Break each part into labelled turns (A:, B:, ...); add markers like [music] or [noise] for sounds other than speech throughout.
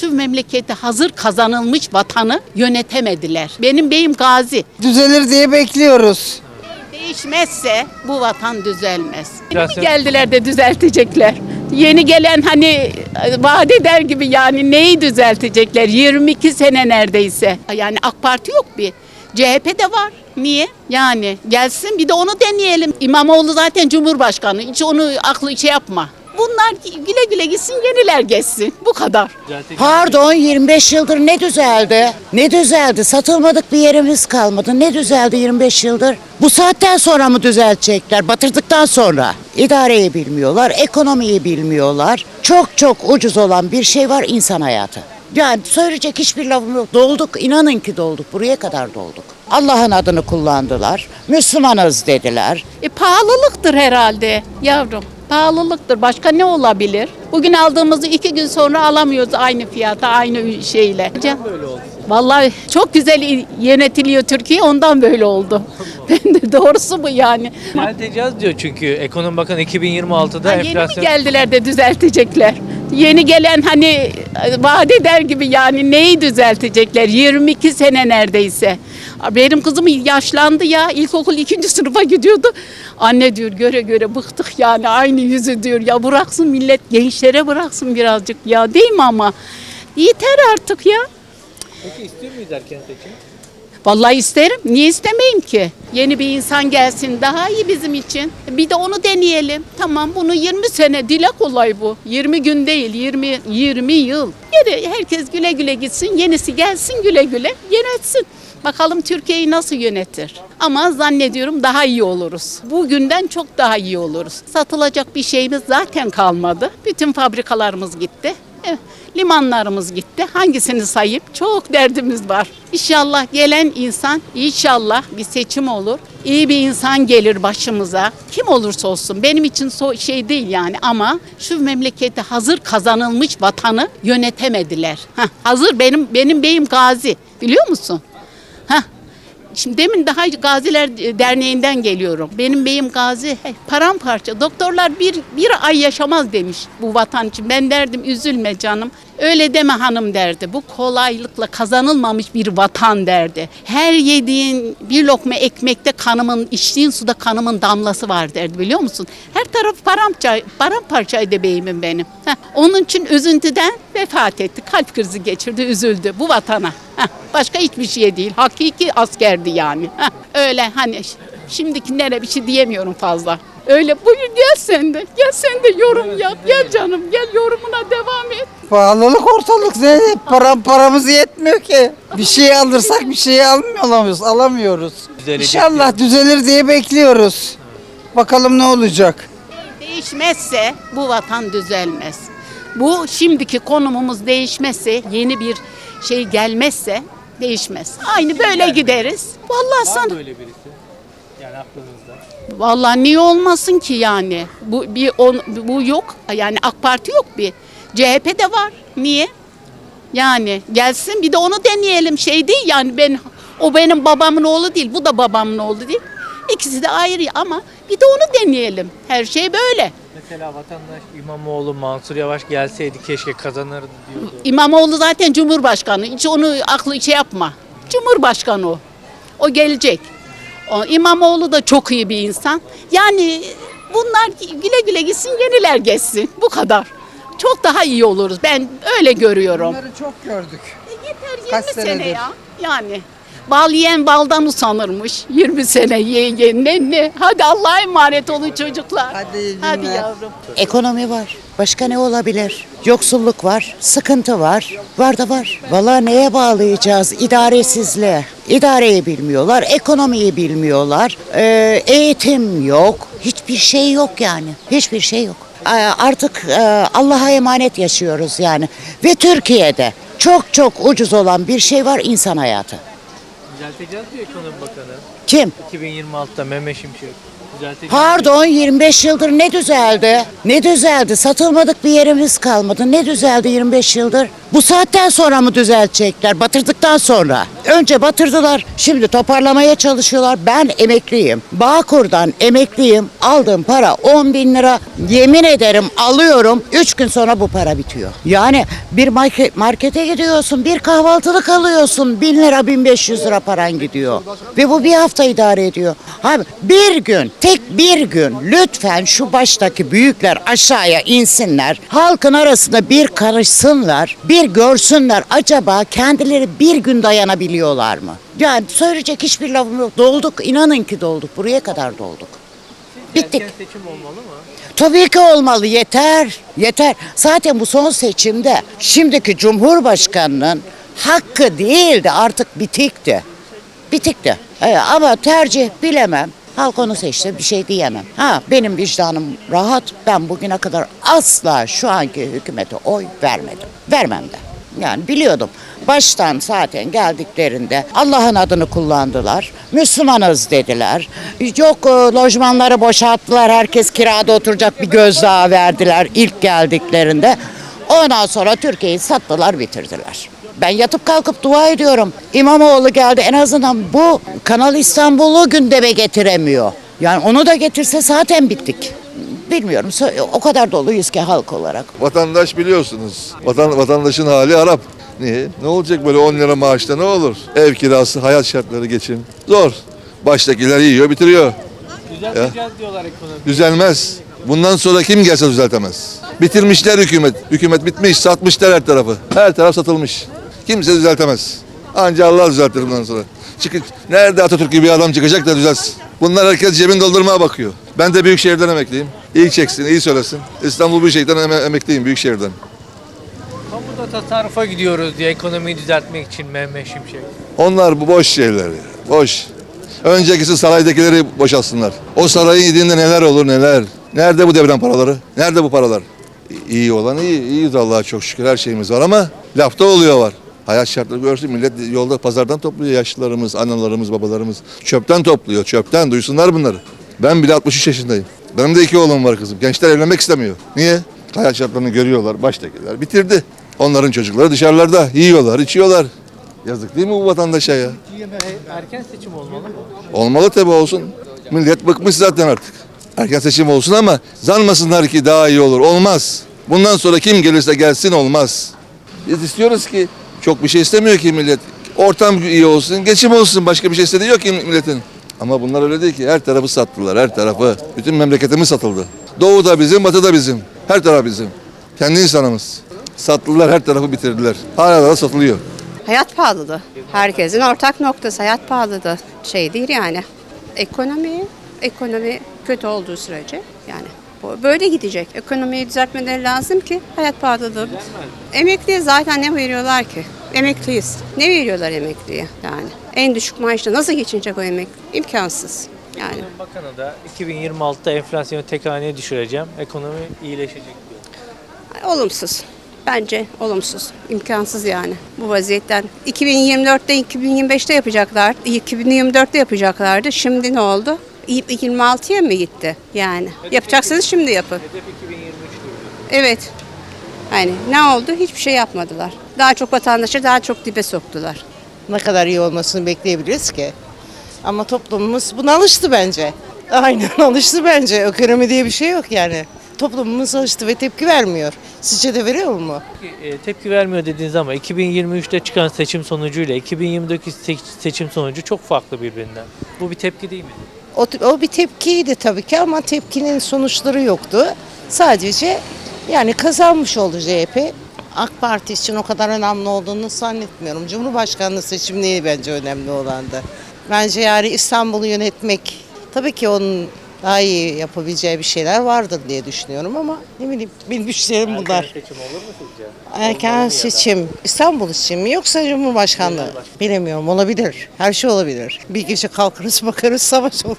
A: şu memleketi hazır kazanılmış vatanı yönetemediler. Benim beyim gazi.
B: Düzelir diye bekliyoruz.
A: Değişmezse bu vatan düzelmez. Yeni mi geldiler de düzeltecekler? Yeni gelen hani e, vaat eder gibi yani neyi düzeltecekler? 22 sene neredeyse. Yani AK Parti yok bir. CHP de var. Niye? Yani gelsin bir de onu deneyelim. İmamoğlu zaten Cumhurbaşkanı. Hiç onu aklı şey yapma. Bunlar güle güle gitsin, yeniler geçsin. Bu kadar.
C: Pardon 25 yıldır ne düzeldi? Ne düzeldi? Satılmadık bir yerimiz kalmadı. Ne düzeldi 25 yıldır? Bu saatten sonra mı düzeltecekler? Batırdıktan sonra. İdareyi bilmiyorlar, ekonomiyi bilmiyorlar. Çok çok ucuz olan bir şey var insan hayatı. Yani söyleyecek hiçbir lafım yok. Dolduk, inanın ki dolduk. Buraya kadar dolduk. Allah'ın adını kullandılar. Müslümanız dediler.
A: E pahalılıktır herhalde yavrum. Pahalılıktır. Başka ne olabilir? Bugün aldığımızı iki gün sonra alamıyoruz aynı fiyata, aynı şeyle. böyle oldu? Vallahi çok güzel yönetiliyor Türkiye ondan böyle oldu. Ben de doğrusu bu yani.
D: Düzelteceğiz diyor çünkü Ekonomi Bakanı 2026'da
A: Ha, yeni
D: enflasyon
A: geldiler de düzeltecekler? Yeni gelen hani e, vaat eder gibi yani neyi düzeltecekler? 22 sene neredeyse. Benim kızım yaşlandı ya. İlkokul ikinci sınıfa gidiyordu. Anne diyor göre göre bıktık yani aynı yüzü diyor. Ya bıraksın millet gençlere bıraksın birazcık ya değil mi ama? Yeter artık ya.
D: Peki istiyor muyuz erken seçim?
A: Vallahi isterim. Niye istemeyeyim ki? Yeni bir insan gelsin daha iyi bizim için. Bir de onu deneyelim. Tamam bunu 20 sene dile kolay bu. 20 gün değil 20 20 yıl. Yine herkes güle güle gitsin. Yenisi gelsin güle güle yönetsin. Bakalım Türkiye'yi nasıl yönetir. Ama zannediyorum daha iyi oluruz. Bugünden çok daha iyi oluruz. Satılacak bir şeyimiz zaten kalmadı. Bütün fabrikalarımız gitti. Evet, limanlarımız gitti. Hangisini sayayım? Çok derdimiz var. İnşallah gelen insan, inşallah bir seçim olur. İyi bir insan gelir başımıza. Kim olursa olsun benim için so şey değil yani ama şu memleketi hazır kazanılmış vatanı yönetemediler. Heh, hazır benim benim beyim gazi. Biliyor musun? Şimdi demin daha Gaziler Derneği'nden geliyorum. Benim beyim gazi hey, paramparça. Doktorlar bir, bir ay yaşamaz demiş bu vatan için. Ben derdim üzülme canım. Öyle deme hanım derdi. Bu kolaylıkla kazanılmamış bir vatan derdi. Her yediğin bir lokma ekmekte kanımın, içtiğin suda kanımın damlası var derdi biliyor musun? Her taraf paramparça, paramparçaydı beyimin benim. Heh, onun için üzüntüden vefat etti. Kalp krizi geçirdi, üzüldü bu vatana. [laughs] Başka hiçbir şey değil. Hakiki askerdi yani. Öyle hani şimdikilere bir şey diyemiyorum fazla. Öyle buyur gel sen de. Gel sen de yorum yap. Gel canım gel yorumuna devam et.
B: Pahalılık ortalık Zeynep. Para, paramız yetmiyor ki. Bir şey alırsak bir şey almıyoruz. Alamıyoruz.
D: Düzelecek
B: İnşallah düzelir diye bekliyoruz. Bakalım ne olacak.
A: Değişmezse bu vatan düzelmez. Bu şimdiki konumumuz değişmezse, yeni bir şey gelmezse değişmez. Aynı böyle gideriz. Vallahi
D: Var
A: sana
D: böyle birisi? Yani aklınızda.
A: Vallahi niye olmasın ki yani? Bu bir on, bu yok. Yani AK Parti yok bir. CHP de var. Niye? Yani gelsin bir de onu deneyelim. Şey değil yani ben o benim babamın oğlu değil. Bu da babamın oğlu değil. İkisi de ayrı ama bir de onu deneyelim. Her şey böyle.
D: Mesela vatandaş İmamoğlu, Mansur Yavaş gelseydi keşke kazanırdı diyordu.
A: İmamoğlu zaten Cumhurbaşkanı. Hiç onu aklı şey yapma. Cumhurbaşkanı o. O gelecek. O, İmamoğlu da çok iyi bir insan. Yani bunlar güle güle gitsin, yeniler geçsin. Bu kadar. Çok daha iyi oluruz. Ben öyle görüyorum.
B: Bunları çok gördük.
A: Yeter 20
B: Kaç
A: sene
B: senedir?
A: ya. Yani bal yiyen baldan usanırmış. 20 sene ye ye ne ne. Hadi Allah'a emanet olun çocuklar.
B: Hadi
A: Hadi yavrum.
C: Ekonomi var. Başka ne olabilir? Yoksulluk var, sıkıntı var. Var da var. Vallahi neye bağlayacağız? İdaresizliğe. İdareyi bilmiyorlar, ekonomiyi bilmiyorlar. Ee, eğitim yok. Hiçbir şey yok yani. Hiçbir şey yok. Ee, Artık e, Allah'a emanet yaşıyoruz yani. Ve Türkiye'de çok çok ucuz olan bir şey var insan hayatı.
D: Düzelteceğiz diyor Ekonomi Bakanı.
C: Kim?
D: 2026'da Mehmet Şimşek. Düzeltecek.
C: Pardon 25 yıldır ne düzeldi? Ne düzeldi? Satılmadık bir yerimiz kalmadı. Ne düzeldi 25 yıldır? Bu saatten sonra mı düzeltecekler? Batırdıktan sonra. Önce batırdılar. Şimdi toparlamaya çalışıyorlar. Ben emekliyim. Bağkur'dan emekliyim. Aldığım para 10 bin lira. Yemin ederim alıyorum. 3 gün sonra bu para bitiyor. Yani bir market, markete gidiyorsun. Bir kahvaltılık alıyorsun. 1000 lira 1500 lira paran gidiyor. Ve bu bir hafta idare ediyor. Abi bir gün, tek bir gün lütfen şu baştaki büyükler aşağıya insinler. Halkın arasında bir karışsınlar. Bir görsünler acaba kendileri bir gün dayanabiliyorlar mı? Yani söyleyecek hiçbir lafım yok. Dolduk. inanın ki dolduk. Buraya kadar dolduk. Bittik.
D: Erken seçim olmalı mı?
C: Tabii ki olmalı yeter. Yeter. Zaten bu son seçimde şimdiki Cumhurbaşkanının hakkı değildi artık bitikti. Bitikti. Ee, ama tercih bilemem. Halk onu seçti bir şey diyemem. Ha benim vicdanım rahat. Ben bugüne kadar asla şu anki hükümete oy vermedim. Vermem de. Yani biliyordum. Baştan zaten geldiklerinde Allah'ın adını kullandılar. Müslümanız dediler. Yok e, lojmanları boşalttılar. Herkes kirada oturacak bir gözdağı verdiler ilk geldiklerinde. Ondan sonra Türkiye'yi sattılar bitirdiler. Ben yatıp kalkıp dua ediyorum. İmamoğlu geldi en azından bu Kanal İstanbul'u gündeme getiremiyor. Yani onu da getirse zaten bittik. Bilmiyorum o kadar doluyuz ki halk olarak.
E: Vatandaş biliyorsunuz. Vatan, vatandaşın hali Arap. Niye? Ne olacak böyle 10 lira maaşta ne olur? Ev kirası, hayat şartları geçim. Zor. Baştakiler yiyor, bitiriyor.
D: Düzelteceğiz diyorlar ekonomi.
E: Düzelmez. Bundan sonra kim gelse düzeltemez. Bitirmişler hükümet. Hükümet bitmiş, satmışlar her tarafı. Her taraf satılmış. Kimse düzeltemez. Anca Allah düzeltir bundan sonra. Çıkıp nerede Atatürk gibi bir adam çıkacak da düzelsin. Bunlar herkes cebini doldurmaya bakıyor. Ben de büyük şehirden emekliyim. İyi çeksin, iyi söylesin. İstanbul Büyükşehir'den eme- emekliyim, büyük şehirden.
D: Kamuda tasarrufa gidiyoruz diye ekonomiyi düzeltmek için Mehmet Şimşek.
E: Onlar bu boş şeyler. Boş. Öncekisi saraydakileri boşaltsınlar. O sarayın yediğinde neler olur neler. Nerede bu deprem paraları? Nerede bu paralar? İyi olan iyi. İyiyiz Allah'a çok şükür her şeyimiz var ama lafta oluyor var. Hayat şartları görsün millet yolda pazardan topluyor yaşlılarımız, analarımız, babalarımız. Çöpten topluyor, çöpten duysunlar bunları. Ben bile 63 yaşındayım. Benim de iki oğlum var kızım. Gençler evlenmek istemiyor. Niye? Hayat şartlarını görüyorlar, baştakiler. Bitirdi. Onların çocukları dışarılarda yiyorlar, içiyorlar. Yazık değil mi bu vatandaşa ya?
D: Erken seçim olmalı mı?
E: Olmalı tabii olsun. Millet bıkmış zaten artık. Erken seçim olsun ama zanmasınlar ki daha iyi olur. Olmaz. Bundan sonra kim gelirse gelsin olmaz. Biz istiyoruz ki çok bir şey istemiyor ki millet. Ortam iyi olsun, geçim olsun. Başka bir şey istediği yok ki milletin. Ama bunlar öyle değil ki. Her tarafı sattılar, her tarafı. Bütün memleketimiz satıldı. Doğu da bizim, batı da bizim. Her taraf bizim. Kendi insanımız. Sattılar, her tarafı bitirdiler. Hala da satılıyor.
F: Hayat pahalılığı. Herkesin ortak noktası hayat pahalılığı. Şey değil yani. Ekonomi, ekonomi kötü olduğu sürece yani böyle gidecek. Ekonomiyi düzeltmeleri lazım ki hayat pahalılığı. Emekliye zaten ne veriyorlar ki? Emekliyiz. Ne veriyorlar emekliye yani? En düşük maaşla nasıl geçinecek o emekli? İmkansız. Yani.
D: Bakanı da 2026'da enflasyonu tek haneye düşüreceğim. Ekonomi iyileşecek diyor.
F: Olumsuz. Bence olumsuz. İmkansız yani bu vaziyetten. 2024'te 2025'te yapacaklar. 2024'te yapacaklardı. Şimdi ne oldu? 26'ya mı gitti? Yani. Yapacaksanız şimdi yapın.
D: Hedef 2023 diyor.
F: Evet. Yani ne oldu? Hiçbir şey yapmadılar. Daha çok vatandaşı daha çok dibe soktular.
G: ne kadar iyi olmasını bekleyebiliriz ki? Ama toplumumuz buna alıştı bence. Aynen [laughs] alıştı bence. Ekonomi diye bir şey yok yani. Toplumumuz alıştı ve tepki vermiyor. Sizce de veriyor mu?
D: E, tepki vermiyor dediğiniz ama 2023'te çıkan seçim sonucuyla 2022 se- seçim sonucu çok farklı birbirinden. Bu bir tepki değil mi?
G: O, o bir tepkiydi tabii ki ama tepkinin sonuçları yoktu. Sadece yani kazanmış oldu CHP. AK Parti için o kadar önemli olduğunu zannetmiyorum. Cumhurbaşkanlığı seçimi değil bence önemli olandı. Bence yani İstanbul'u yönetmek tabii ki onun daha iyi yapabileceği bir şeyler vardır diye düşünüyorum ama ne bileyim benim düşüncelerim bunlar.
D: Erken seçim olur mu sizce?
G: Erken seçim İstanbul için mi yoksa Cumhurbaşkanlığı? Bilemiyorum olabilir. Her şey olabilir. Bir gece kalkarız bakarız savaş olur.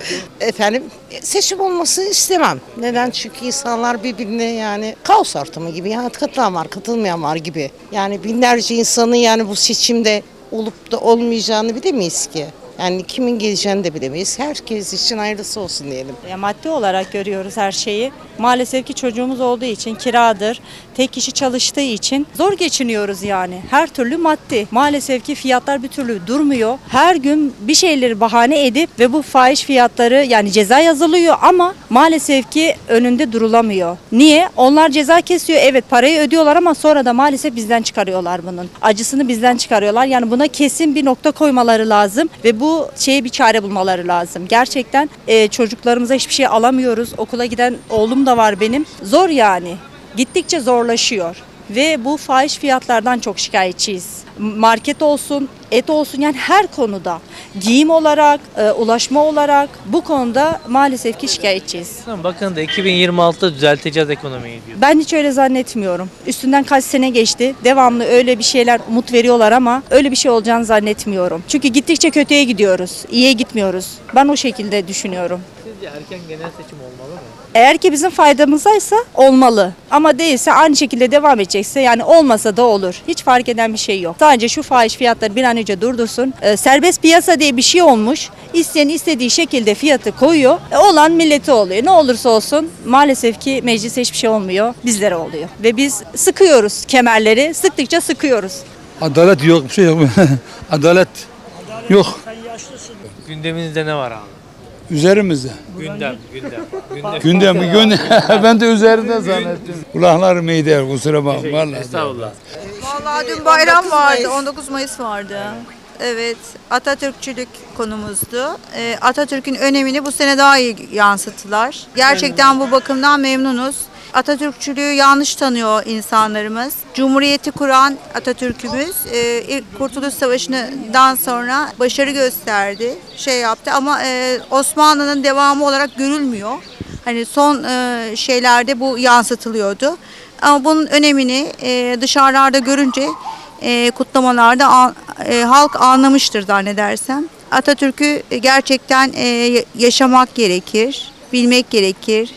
G: [laughs] Efendim seçim olmasını istemem. Neden? Çünkü insanlar birbirine yani kaos ortamı gibi yani katılan var katılmayan var gibi. Yani binlerce insanın yani bu seçimde olup da olmayacağını bilemeyiz ki. Yani kimin geleceğini de bilemeyiz. Herkes için hayırlısı olsun diyelim.
H: Ya maddi olarak görüyoruz her şeyi. Maalesef ki çocuğumuz olduğu için kiradır. Tek kişi çalıştığı için zor geçiniyoruz yani. Her türlü maddi. Maalesef ki fiyatlar bir türlü durmuyor. Her gün bir şeyleri bahane edip ve bu fahiş fiyatları yani ceza yazılıyor ama maalesef ki önünde durulamıyor. Niye? Onlar ceza kesiyor. Evet parayı ödüyorlar ama sonra da maalesef bizden çıkarıyorlar bunun. Acısını bizden çıkarıyorlar. Yani buna kesin bir nokta koymaları lazım ve bu şeye bir çare bulmaları lazım. Gerçekten e, çocuklarımıza hiçbir şey alamıyoruz. Okula giden oğlum da var benim. Zor yani. Gittikçe zorlaşıyor. Ve bu fahiş fiyatlardan çok şikayetçiyiz. Market olsun, et olsun yani her konuda. Giyim olarak, e, ulaşma olarak bu konuda maalesef ki şikayetçiyiz.
D: Bakın da 2026'da düzelteceğiz ekonomiyi diyor.
H: Ben hiç öyle zannetmiyorum. Üstünden kaç sene geçti. Devamlı öyle bir şeyler umut veriyorlar ama öyle bir şey olacağını zannetmiyorum. Çünkü gittikçe kötüye gidiyoruz. İyiye gitmiyoruz. Ben o şekilde düşünüyorum.
D: Sizce erken genel seçim olmalı?
H: Eğer ki bizim faydamızdaysa olmalı. Ama değilse aynı şekilde devam edecekse yani olmasa da olur. Hiç fark eden bir şey yok. Sadece şu fahiş fiyatları bir an önce durdursun. Ee, serbest piyasa diye bir şey olmuş. İsteyen istediği şekilde fiyatı koyuyor. E, olan milleti oluyor. Ne olursa olsun maalesef ki meclise hiçbir şey olmuyor. Bizlere oluyor. Ve biz sıkıyoruz kemerleri. Sıktıkça sıkıyoruz.
I: Adalet yok, bir şey yok. [laughs] Adalet yok.
D: Gündeminizde ne var abi?
I: Üzerimizde.
D: Gündem, gündem. gündem.
I: Gündem mi? Gündem. [laughs] ben de üzerinde zannettim. Kulaklarım iyi değil, kusura bakma. Vallahi.
D: Estağfurullah.
J: Vallahi dün bayram vardı, 19 Mayıs vardı. Evet, Atatürkçülük konumuzdu. Ee, Atatürk'ün önemini bu sene daha iyi yansıttılar. Gerçekten bu bakımdan memnunuz. Atatürkçülüğü yanlış tanıyor insanlarımız. Cumhuriyeti kuran Atatürk'ümüz e, ilk Kurtuluş Savaşı'ndan sonra başarı gösterdi, şey yaptı ama e, Osmanlı'nın devamı olarak görülmüyor. Hani son e, şeylerde bu yansıtılıyordu. Ama bunun önemini e, dışarılarda görünce e, kutlamalarda an- e, halk anlamıştır zannedersem. Atatürk'ü gerçekten e, yaşamak gerekir, bilmek gerekir.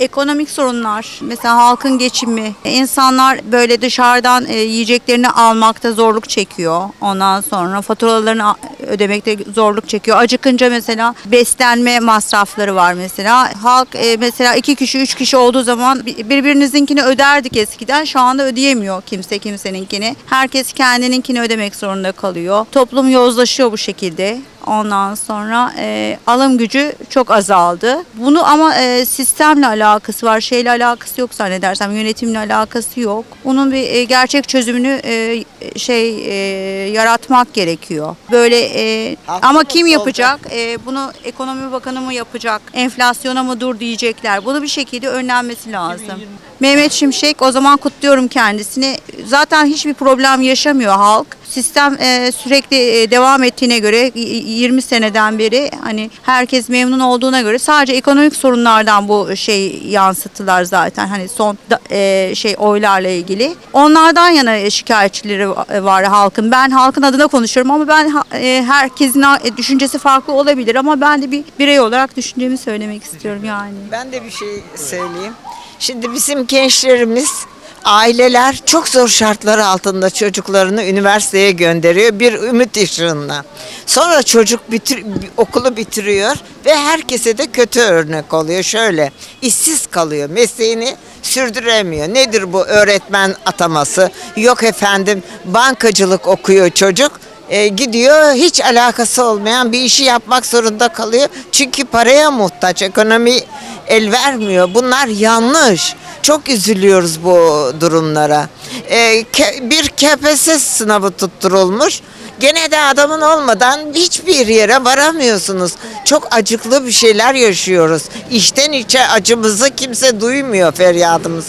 J: Ekonomik sorunlar, mesela halkın geçimi, insanlar böyle dışarıdan e, yiyeceklerini almakta zorluk çekiyor. Ondan sonra faturalarını ödemekte zorluk çekiyor. Acıkınca mesela beslenme masrafları var mesela. Halk e, mesela iki kişi, üç kişi olduğu zaman bi- birbirinizinkini öderdik eskiden. Şu anda ödeyemiyor kimse kimseninkini. Herkes kendininkini ödemek zorunda kalıyor. Toplum yozlaşıyor bu şekilde. Ondan sonra e, alım gücü çok azaldı. Bunu ama e, sistemle alakası var, şeyle alakası yok zannedersem, yönetimle alakası yok. Bunun bir e, gerçek çözümünü e, şey e, yaratmak gerekiyor. Böyle e, ama kim yapacak? E, bunu ekonomi bakanı mı yapacak? Enflasyona mı dur diyecekler. Bunu bir şekilde önlenmesi lazım. Mehmet Şimşek o zaman kutluyorum kendisini. Zaten hiçbir problem yaşamıyor halk. Sistem e, sürekli e, devam ettiğine göre y- y- 20 seneden beri hani herkes memnun olduğuna göre sadece ekonomik sorunlardan bu şey yansıttılar zaten hani son da- e, şey oylarla ilgili. Onlardan yana şikayetçileri va- var halkın. Ben halkın adına konuşuyorum ama ben e, herkesin e, düşüncesi farklı olabilir ama ben de bir birey olarak düşüncemi söylemek istiyorum yani.
K: Ben de bir şey söyleyeyim. Şimdi bizim gençlerimiz, aileler çok zor şartlar altında çocuklarını üniversiteye gönderiyor bir ümit ışığında. Sonra çocuk bitir, okulu bitiriyor ve herkese de kötü örnek oluyor. Şöyle işsiz kalıyor, mesleğini sürdüremiyor. Nedir bu öğretmen ataması? Yok efendim bankacılık okuyor çocuk. E, gidiyor hiç alakası olmayan bir işi yapmak zorunda kalıyor. Çünkü paraya muhtaç. Ekonomi el vermiyor. Bunlar yanlış. Çok üzülüyoruz bu durumlara. E, ke- bir KPSS sınavı tutturulmuş. Gene de adamın olmadan hiçbir yere varamıyorsunuz. Çok acıklı bir şeyler yaşıyoruz. İçten içe acımızı kimse duymuyor feryadımız.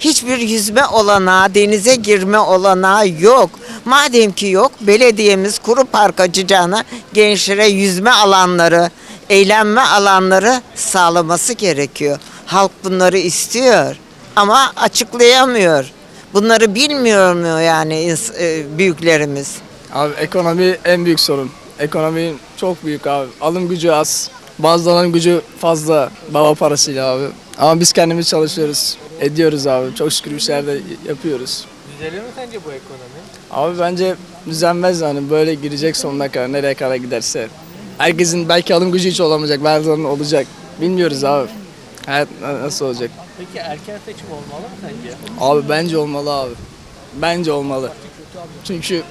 K: Hiçbir yüzme olanağı, denize girme olanağı yok. Madem ki yok, belediyemiz kuru park açacağına gençlere yüzme alanları, eğlenme alanları sağlaması gerekiyor. Halk bunları istiyor ama açıklayamıyor. Bunları bilmiyor mu yani e, büyüklerimiz?
L: Abi ekonomi en büyük sorun. Ekonomi çok büyük abi. Alım gücü az. Bazılarının gücü fazla baba parasıyla abi. Ama biz kendimiz çalışıyoruz. Ediyoruz abi. Çok şükür bir şeyler de yapıyoruz.
D: Düzelir mi sence bu ekonomi?
L: Abi bence düzenmez yani böyle girecek sonuna kadar nereye kadar giderse. Herkesin belki alım gücü hiç olamayacak, bazılarının olacak. Bilmiyoruz abi. Na- nasıl olacak?
D: Peki erken seçim olmalı mı sence?
L: Abi bence olmalı abi. Bence olmalı. Çünkü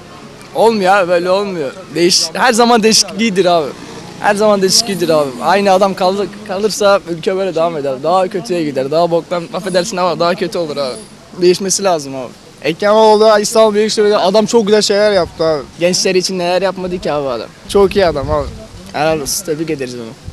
L: olmuyor abi böyle olmuyor. Değiş her zaman değişikliğidir abi. Her zaman değişikliğidir abi. Aynı adam kalır, kalırsa ülke böyle devam eder. Daha kötüye gider. Daha boktan affedersin ama daha kötü olur abi. Değişmesi lazım abi. Ekrem İmamoğlu İstanbul Büyükşehir'de adam çok güzel şeyler yaptı abi. Gençler için neler yapmadı ki abi adam. Çok iyi adam abi. Helal olsun. Tebrik ederiz onu.